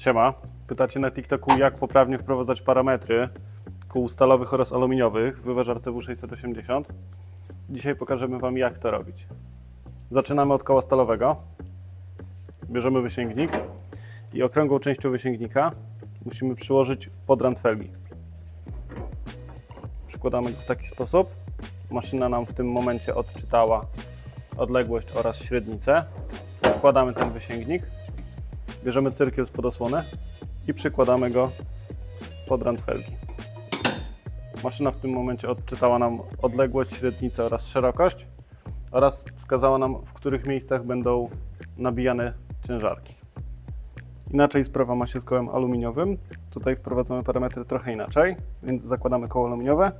Siema. Pytacie na TikToku, jak poprawnie wprowadzać parametry kół stalowych oraz aluminiowych w wyważarce W680. Dzisiaj pokażemy Wam, jak to robić. Zaczynamy od koła stalowego. Bierzemy wysięgnik i okrągłą częścią wysięgnika musimy przyłożyć podrant felgi. Przykładamy go w taki sposób. Maszyna nam w tym momencie odczytała odległość oraz średnicę. Wkładamy ten wysięgnik Bierzemy cyrkiel spod osłony i przykładamy go pod rand felgi. Maszyna w tym momencie odczytała nam odległość, średnicę oraz szerokość oraz wskazała nam, w których miejscach będą nabijane ciężarki. Inaczej sprawa ma się z kołem aluminiowym. Tutaj wprowadzamy parametry trochę inaczej, więc zakładamy koło aluminiowe.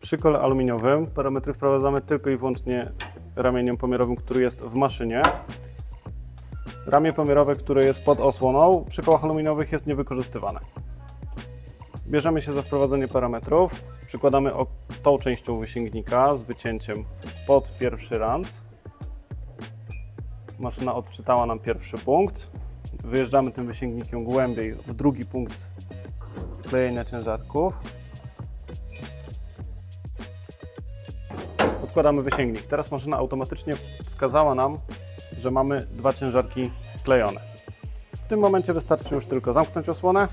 Przy kole aluminiowym parametry wprowadzamy tylko i wyłącznie ramieniem pomiarowym, który jest w maszynie. Ramię pomiarowe, które jest pod osłoną, przy kołach aluminiowych jest niewykorzystywane. Bierzemy się za wprowadzenie parametrów, przykładamy o tą częścią wysięgnika z wycięciem pod pierwszy rand. Maszyna odczytała nam pierwszy punkt. Wyjeżdżamy tym wysięgnikiem głębiej w drugi punkt klejenia ciężarków. Odkładamy wysięgnik. Teraz maszyna automatycznie wskazała nam, że mamy dwa ciężarki klejone. W tym momencie wystarczy już tylko zamknąć osłonę.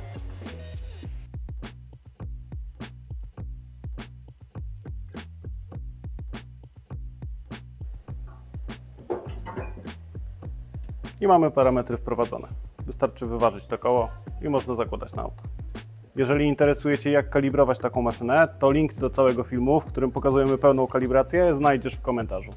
I mamy parametry wprowadzone. Wystarczy wyważyć to koło i można zakładać na auto. Jeżeli interesuje Cię, jak kalibrować taką maszynę, to link do całego filmu, w którym pokazujemy pełną kalibrację, znajdziesz w komentarzu.